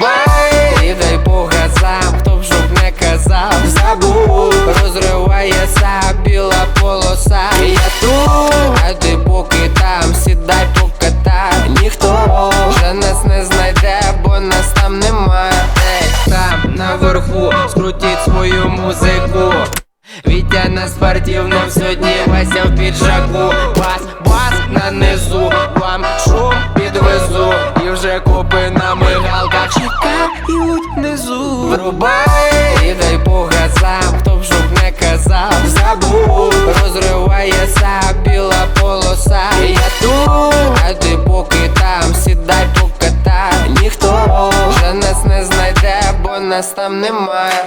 давай, і дай Бога сам, хто б жоб не казав, забув, розривається біла полоса. Я тут, а поки там, сідай поката, ніхто вже нас не знайде, бо нас там немає, Ей, там наверху, скрутіть свою музику. Вітя на спортивному сьогодні Вася в піджаку. Внизу Врубай і дай по газам, хто б щоб не казав. Забув, розривається біла полоса. Я тут, а ти поки там, сідай покатай. Ніхто вже нас не знайде, бо нас там немає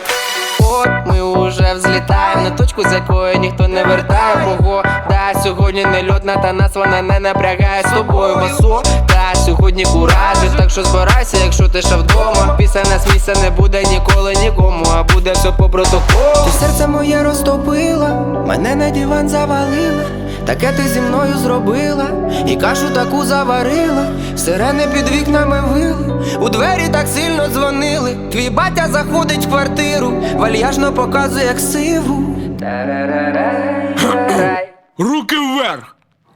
От ми уже взлітаємо на точку, з якої ніхто не вертає. Погода сьогодні не льотна, та нас вона не напрягає. З тобою басу Та сьогодні куражі, так що збирайся, якщо ти ще вдома. Після нас місця не буде ніколи нікому, а буде все по протоколу. Серце моє розтопила, мене на диван завалила. Таке ти зі мною зробила, і кашу таку заварила, сирени під вікнами вили, у двері так сильно дзвонили. Твій батя заходить в квартиру, вальяжно показує як сиву.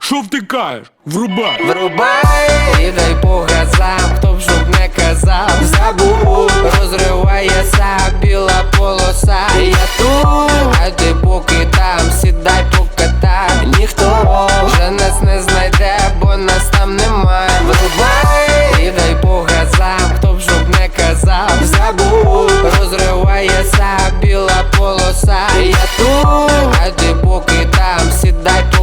Що втикаєш? Врубай! Врубай і дай по газам, хто б щоб не казав, забув, розривається біла полоса. Я тут, а ти поки там, сідай покатай Ніхто вже нас не знайде, бо нас там немає. Врубай і дай по газам, хто б щоб не казав, забув, розривається біла полоса. Я тут, а ти поки там, сідай покатай